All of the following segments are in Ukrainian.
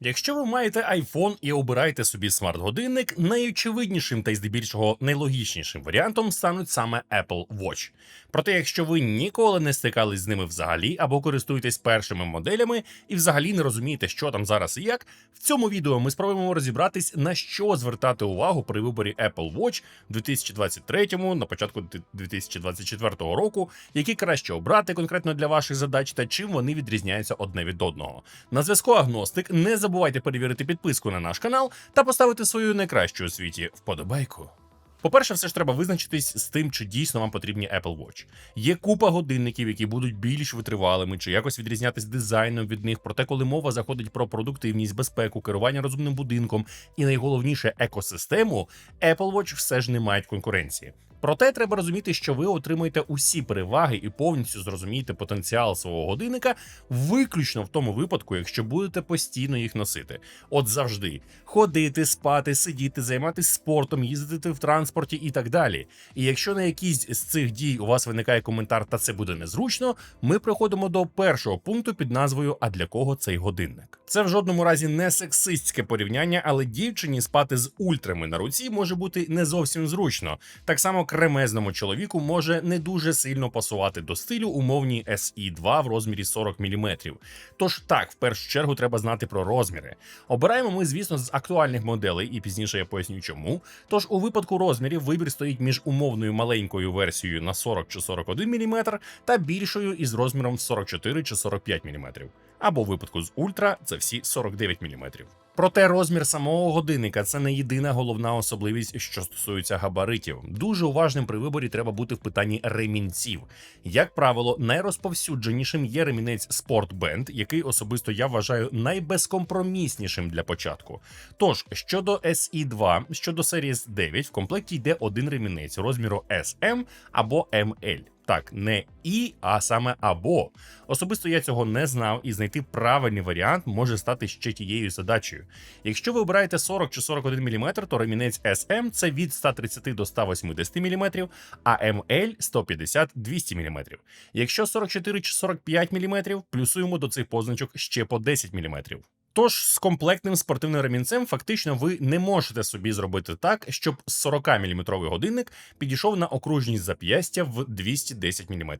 Якщо ви маєте iPhone і обираєте собі смарт-годинник, найочевиднішим та й здебільшого найлогічнішим варіантом стануть саме Apple Watch. Проте, якщо ви ніколи не стикались з ними взагалі або користуєтесь першими моделями і взагалі не розумієте, що там зараз і як, в цьому відео ми спробуємо розібратись на що звертати увагу при виборі Apple Watch в 2023-му, на початку 2024 року, які краще обрати конкретно для ваших задач та чим вони відрізняються одне від одного. На зв'язку Агностик. Не забувайте перевірити підписку на наш канал та поставити свою найкращу у світі вподобайку. По-перше, все ж треба визначитись з тим, чи дійсно вам потрібні Apple Watch. Є купа годинників, які будуть більш витривалими, чи якось відрізнятись дизайном від них. Проте, коли мова заходить про продуктивність, безпеку, керування розумним будинком і найголовніше екосистему, Apple Watch все ж не мають конкуренції. Проте треба розуміти, що ви отримуєте усі переваги і повністю зрозумієте потенціал свого годинника, виключно в тому випадку, якщо будете постійно їх носити. От завжди ходити, спати, сидіти, займатися спортом, їздити в транспорті і так далі. І якщо на якійсь з цих дій у вас виникає коментар, та це буде незручно, ми приходимо до першого пункту під назвою А для кого цей годинник? Це в жодному разі не сексистське порівняння, але дівчині спати з ультрами на руці може бути не зовсім зручно. Так само кремезному чоловіку може не дуже сильно пасувати до стилю умовні SE 2 в розмірі 40 мм. Тож так, в першу чергу треба знати про розміри. Обираємо ми, звісно, з актуальних моделей, і пізніше я поясню чому. Тож у випадку розмірів вибір стоїть між умовною маленькою версією на 40 чи 41 мм та більшою із розміром 44 чи 45 мм. Або в випадку з ультра це всі 49 мм. Проте розмір самого годинника це не єдина головна особливість, що стосується габаритів. Дуже уважним при виборі треба бути в питанні ремінців. Як правило, найрозповсюдженішим є ремінець Sport Band, який особисто я вважаю найбезкомпроміснішим для початку. Тож щодо SE 2, щодо Series 9, в комплекті йде один ремінець розміру SM або ML. Так, не і, а саме або. Особисто я цього не знав, і знайти правильний варіант може стати ще тією задачею. Якщо ви обираєте 40 чи 41 мм, то ремінець SM це від 130 до 180 мм, а ML 150-200 мм. Якщо 44 чи 45 мм, плюсуємо до цих позначок ще по 10 мм. Тож з комплектним спортивним ремінцем фактично ви не можете собі зробити так, щоб 40-мм годинник підійшов на окружність зап'ястя в 210 мм.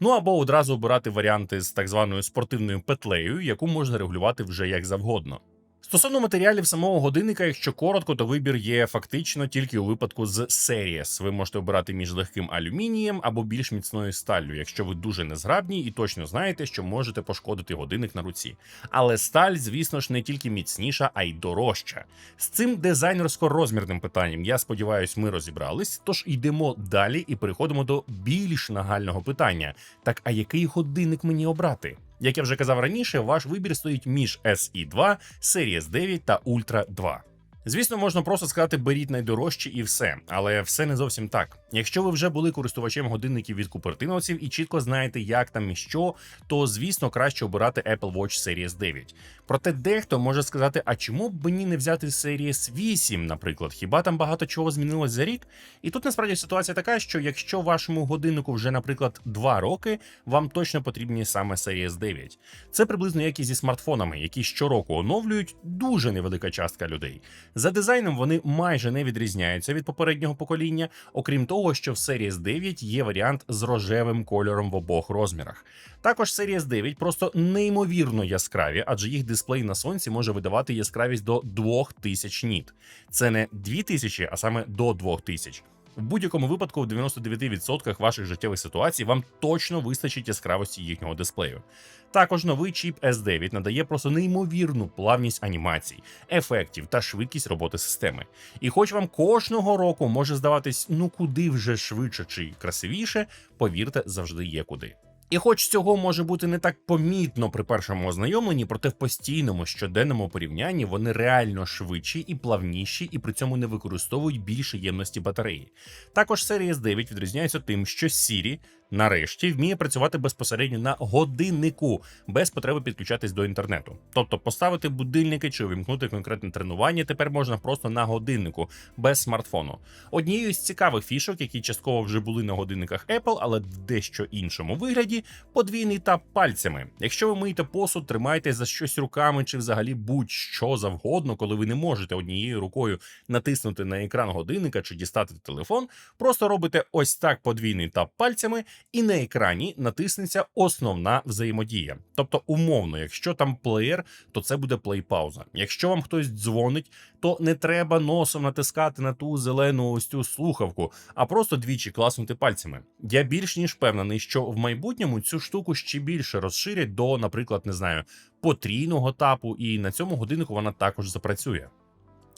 Ну або одразу обирати варіанти з так званою спортивною петлею, яку можна регулювати вже як завгодно. Стосовно матеріалів самого годинника, якщо коротко, то вибір є фактично тільки у випадку з Series. Ви можете обирати між легким алюмінієм або більш міцною сталлю, якщо ви дуже незграбні і точно знаєте, що можете пошкодити годинник на руці. Але сталь, звісно ж, не тільки міцніша, а й дорожча. З цим дизайнерсько-розмірним питанням, я сподіваюся, ми розібрались. Тож йдемо далі і переходимо до більш нагального питання: так, а який годинник мені обрати? Як я вже казав раніше, ваш вибір стоїть між SE 2, Series 9 та Ultra 2. Звісно, можна просто сказати, беріть найдорожчі і все, але все не зовсім так. Якщо ви вже були користувачем годинників від купертиновців і чітко знаєте, як там і що, то звісно краще обирати Apple Watch Series 9. Проте дехто може сказати, а чому б мені не взяти Series 8, наприклад, хіба там багато чого змінилось за рік? І тут насправді ситуація така, що якщо вашому годиннику вже, наприклад, 2 роки, вам точно потрібні саме Series 9. Це приблизно як і зі смартфонами, які щороку оновлюють дуже невелика частка людей. За дизайном вони майже не відрізняються від попереднього покоління, окрім того, що в Series 9 є варіант з рожевим кольором в обох розмірах. Також Series 9 просто неймовірно яскраві, адже їх дисплей на сонці може видавати яскравість до 2000 ніт. Це не 2000, а саме до 2000. В будь-якому випадку, в 99% ваших життєвих ситуацій вам точно вистачить яскравості їхнього дисплею. Також новий чіп S9 надає просто неймовірну плавність анімацій, ефектів та швидкість роботи системи. І хоч вам кожного року може здаватись, ну куди вже швидше чи красивіше, повірте, завжди є куди. І хоч цього може бути не так помітно при першому ознайомленні, проте в постійному щоденному порівнянні вони реально швидші і плавніші, і при цьому не використовують більше ємності батареї. Також серія S9 відрізняється тим, що Siri нарешті вміє працювати безпосередньо на годиннику без потреби підключатись до інтернету. Тобто поставити будильники чи увімкнути конкретне тренування тепер можна просто на годиннику без смартфону. Однією з цікавих фішок, які частково вже були на годинниках Apple, але в дещо іншому вигляді, подвійний тап пальцями. Якщо ви миєте посуд, тримайте за щось руками чи взагалі будь-що завгодно, коли ви не можете однією рукою натиснути на екран годинника чи дістати телефон, просто робите ось так подвійний тап пальцями, і на екрані натиснеться основна взаємодія. Тобто, умовно, якщо там плеєр, то це буде плей-пауза. Якщо вам хтось дзвонить, то не треба носом натискати на ту зелену ось цю слухавку, а просто двічі класнути пальцями. Я більш ніж впевнений, що в майбутньому цю штуку ще більше розширять до, наприклад, не знаю, потрійного тапу, і на цьому годиннику вона також запрацює.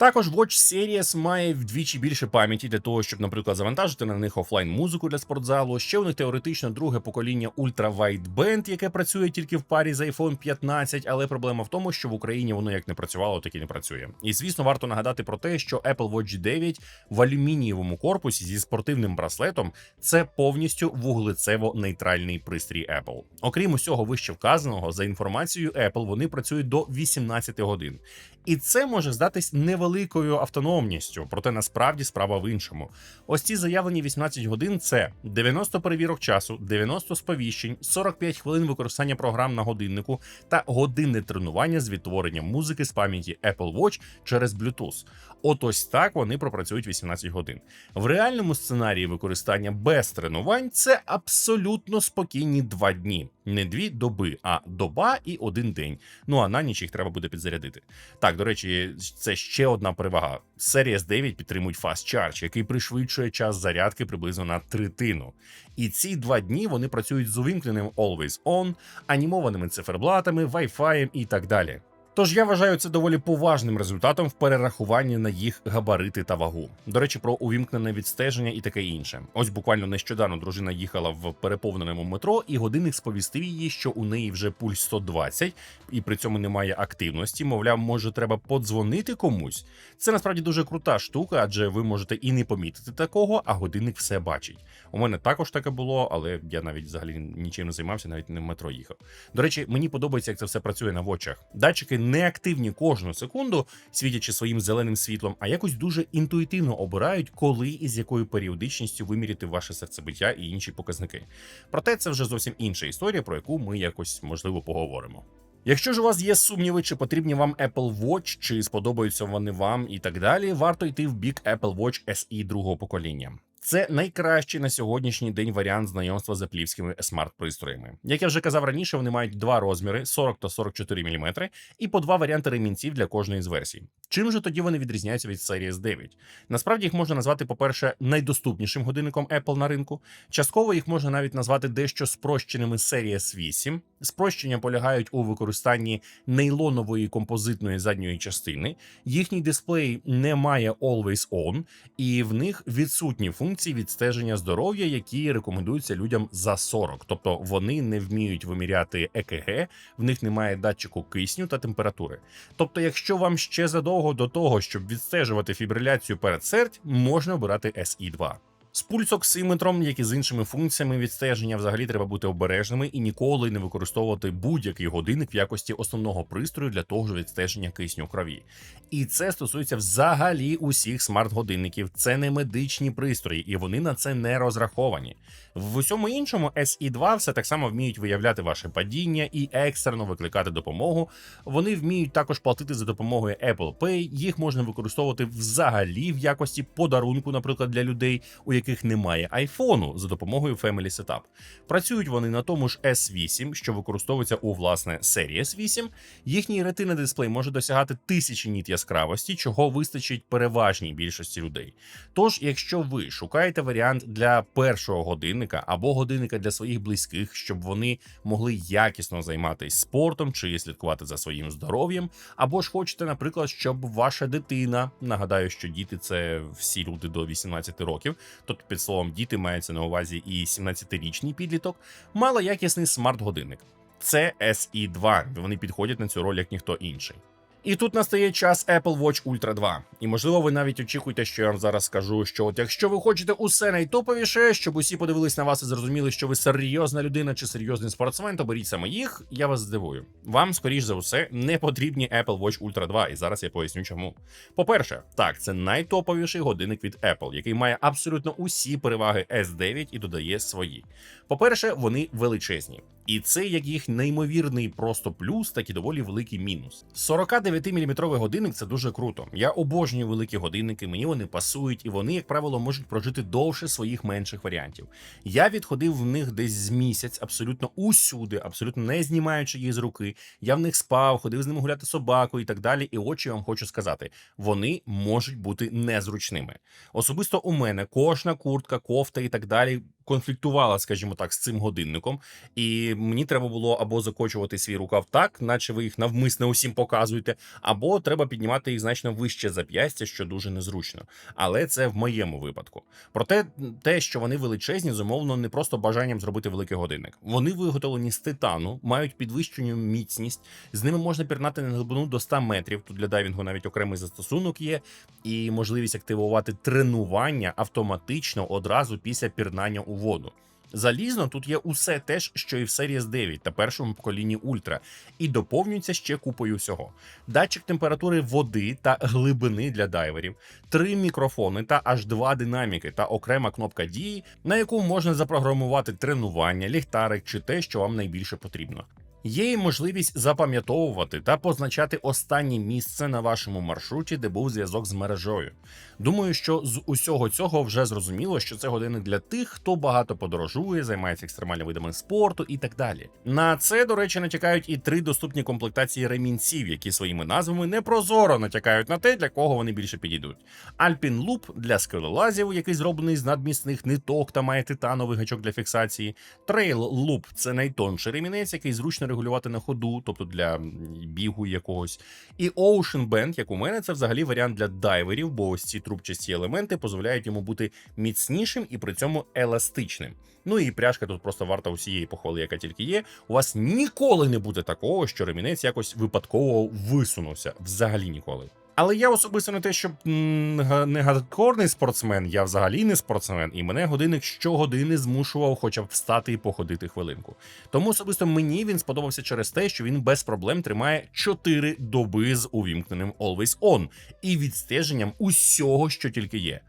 Також Watch Series має вдвічі більше пам'яті для того, щоб, наприклад, завантажити на них офлайн музику для спортзалу. Ще у них теоретично друге покоління Ultra Wideband, яке працює тільки в парі з iPhone 15, але проблема в тому, що в Україні воно як не працювало, так і не працює. І звісно, варто нагадати про те, що Apple Watch 9 в алюмінієвому корпусі зі спортивним браслетом це повністю вуглецево-нейтральний пристрій Apple. Окрім усього вище вказаного, за інформацією Apple, вони працюють до 18 годин. І це може здатись невеликою автономністю, проте насправді справа в іншому. Ось ці заявлені 18 годин це 90 перевірок часу, 90 сповіщень, 45 хвилин використання програм на годиннику та годинне тренування з відтворенням музики з пам'яті Apple Watch через Bluetooth. От ось так вони пропрацюють 18 годин. В реальному сценарії використання без тренувань це абсолютно спокійні два дні, не дві доби, а доба і один день. Ну а на ніч їх треба буде підзарядити. Так, до речі, це ще одна перевага. Series 9 підтримують Fast Charge, який пришвидшує час зарядки приблизно на третину. І ці два дні вони працюють з увімкненим Always On, анімованими циферблатами, Wi-Fi і так далі. Тож я вважаю це доволі поважним результатом в перерахуванні на їх габарити та вагу. До речі, про увімкнене відстеження і таке інше. Ось буквально нещодавно дружина їхала в переповненому метро, і годинник сповістив її, що у неї вже пульс 120, і при цьому немає активності. Мовляв, може, треба подзвонити комусь. Це насправді дуже крута штука, адже ви можете і не помітити такого, а годинник все бачить. У мене також таке було, але я навіть взагалі нічим не займався, навіть не в метро їхав. До речі, мені подобається, як це все працює на вочах. Датчики не активні кожну секунду, світячи своїм зеленим світлом, а якось дуже інтуїтивно обирають, коли і з якою періодичністю виміряти ваше серцебиття і інші показники. Проте це вже зовсім інша історія, про яку ми якось можливо поговоримо. Якщо ж у вас є сумніви, чи потрібні вам Apple Watch, чи сподобаються вони вам і так далі, варто йти в бік Apple Watch SE другого покоління. Це найкращий на сьогоднішній день варіант знайомства з аплівськими смарт-пристроями. Як я вже казав раніше, вони мають два розміри 40 та 44 мм, і по два варіанти ремінців для кожної з версій. Чим же тоді вони відрізняються від Series 9? Насправді їх можна назвати, по-перше, найдоступнішим годинником Apple на ринку. Частково їх можна навіть назвати дещо спрощеними Series 8. Спрощення полягають у використанні нейлонової композитної задньої частини. Їхній дисплей не має Always On, і в них відсутні функції відстеження здоров'я, які рекомендуються людям за 40. Тобто вони не вміють виміряти ЕКГ, в них немає датчику кисню та температури. Тобто, якщо вам ще задовго до того, щоб відстежувати фібриляцію перед сердь, можна обирати SE 2 з пульсоксиметром, як і з іншими функціями відстеження, взагалі треба бути обережними і ніколи не використовувати будь-який годинник в якості основного пристрою для того ж відстеження кисню крові. І це стосується взагалі усіх смарт-годинників. Це не медичні пристрої, і вони на це не розраховані. В усьому іншому SE 2 все так само вміють виявляти ваше падіння і екстрено викликати допомогу. Вони вміють також платити за допомогою Apple Pay. Їх можна використовувати взагалі в якості подарунку, наприклад, для людей, у яких немає айфону за допомогою Family Setup. Працюють вони на тому ж S8, що використовується у власне Series 8. Їхній ретина дисплей може досягати тисячі ніт яскравості, чого вистачить переважній більшості людей. Тож, якщо ви шукаєте варіант для першого годинника або годинника для своїх близьких, щоб вони могли якісно займатися спортом чи слідкувати за своїм здоров'ям, або ж хочете, наприклад, щоб ваша дитина нагадаю, що діти це всі люди до 18 років, тобто під словом діти мається на увазі і 17-річний підліток, мала якісний смарт-годинник. Це SE 2 Вони підходять на цю роль як ніхто інший. І тут настає час Apple Watch Ultra 2. І можливо, ви навіть очікуєте, що я вам зараз скажу, що от якщо ви хочете усе найтоповіше, щоб усі подивились на вас і зрозуміли, що ви серйозна людина чи серйозний спортсмен, то беріть саме їх. Я вас здивую. Вам, скоріш за все, не потрібні Apple Watch Ultra 2, і зараз я поясню, чому. По-перше, так, це найтоповіший годинник від Apple, який має абсолютно усі переваги S9 і додає свої. По-перше, вони величезні. І це як їх неймовірний просто плюс, так і доволі великий мінус. 49-мм годинник це дуже круто. Я обожнюю великі годинники, мені вони пасують, і вони, як правило, можуть прожити довше своїх менших варіантів. Я відходив в них десь з місяць, абсолютно усюди, абсолютно не знімаючи їх з руки. Я в них спав, ходив з ними гуляти собаку і так далі. І я вам хочу сказати: вони можуть бути незручними. Особисто у мене кожна куртка, кофта і так далі. Конфліктувала, скажімо так, з цим годинником, і мені треба було або закочувати свій рукав так, наче ви їх навмисне усім показуєте, або треба піднімати їх значно вище зап'ястя, що дуже незручно. Але це в моєму випадку. Проте те, що вони величезні, зумовлено не просто бажанням зробити великий годинник. Вони виготовлені з титану, мають підвищену міцність, з ними можна пірнати на глибину до 100 метрів. Тут для дайвінгу навіть окремий застосунок є, і можливість активувати тренування автоматично одразу після пірнання у воду. Залізно тут є усе те ж, що і в Series 9 та першому поколінні Ультра, і доповнюється ще купою всього: датчик температури води та глибини для дайверів, три мікрофони та аж два динаміки та окрема кнопка дії, на яку можна запрограмувати тренування, ліхтарик чи те, що вам найбільше потрібно. Є і можливість запам'ятовувати та позначати останнє місце на вашому маршруті, де був зв'язок з мережою. Думаю, що з усього цього вже зрозуміло, що це годинник для тих, хто багато подорожує, займається екстремальними видами спорту і так далі. На це, до речі, натякають і три доступні комплектації ремінців, які своїми назвами непрозоро натякають на те, для кого вони більше підійдуть. Alpine Loop для скелелазів, який зроблений з надмісних ниток та має титановий гачок для фіксації. Trail Loop – це найтонший ремінець, який зручно регулювати на ходу, тобто для бігу якогось. І Ocean Band, як у мене, це взагалі варіант для дайверів, бо ось ці трубчасті елементи дозволяють йому бути міцнішим і при цьому еластичним. Ну і пряжка тут просто варта усієї похвали, яка тільки є. У вас ніколи не буде такого, що ремінець якось випадково висунувся. Взагалі ніколи. Але я особисто не те, щоб не гадкорний спортсмен, я взагалі не спортсмен, і мене годинник щогодини змушував хоча б встати і походити хвилинку. Тому особисто мені він сподобався через те, що він без проблем тримає 4 доби з увімкненим Always On і відстеженням усього, що тільки є.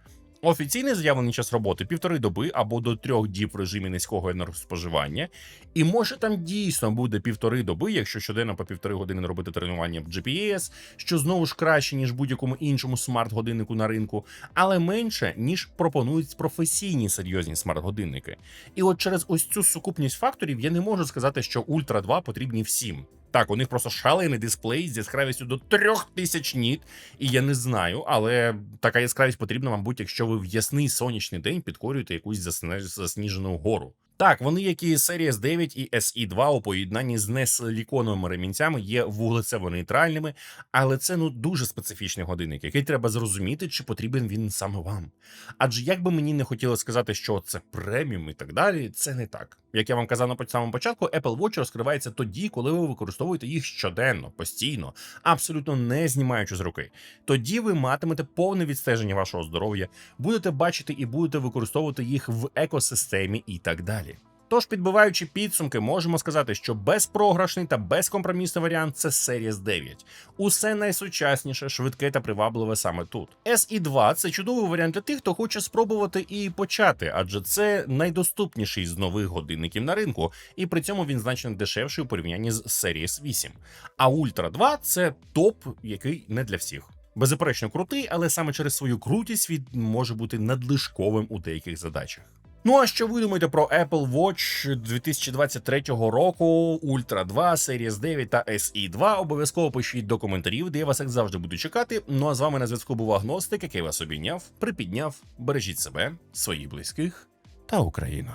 Офіційний заявлений час роботи півтори доби або до трьох діб в режимі низького енергоспоживання. І може там дійсно буде півтори доби, якщо щоденно по півтори години робити тренування в GPS, що знову ж краще, ніж будь-якому іншому смарт-годиннику на ринку, але менше, ніж пропонують професійні серйозні смарт-годинники. І от через ось цю сукупність факторів я не можу сказати, що Ultra 2 потрібні всім. Так, у них просто шалений дисплей з яскравістю до 3000 ніт, і я не знаю, але така яскравість потрібна, мабуть, якщо ви в ясний сонячний день підкорюєте якусь засніжену гору. Так, вони, як і Series 9 і SE 2 у поєднанні з несиліконовими ремінцями, є вуглецево-нейтральними, але це ну дуже специфічний годинник, який треба зрозуміти, чи потрібен він саме вам. Адже як би мені не хотілося сказати, що це преміум і так далі, це не так. Як я вам казав на самому початку, Apple Watch розкривається тоді, коли ви використовуєте їх щоденно, постійно, абсолютно не знімаючи з руки. Тоді ви матимете повне відстеження вашого здоров'я, будете бачити і будете використовувати їх в екосистемі і так далі. Тож, підбиваючи підсумки, можемо сказати, що безпрограшний та безкомпромісний варіант це Series 9. Усе найсучасніше, швидке та привабливе саме тут. SE 2 це чудовий варіант для тих, хто хоче спробувати і почати, адже це найдоступніший з нових годинників на ринку, і при цьому він значно дешевший у порівнянні з Series 8. А Ultra 2 це топ, який не для всіх. Беззаперечно крутий, але саме через свою крутість він може бути надлишковим у деяких задачах. Ну а що ви думаєте про Apple Watch 2023 року, Ultra 2, Series 9 та SE 2? Обов'язково пишіть до коментарів, де я вас як завжди буду чекати. Ну а з вами на зв'язку був Агностик, який вас обійняв, припідняв. Бережіть себе, своїх близьких та Україну.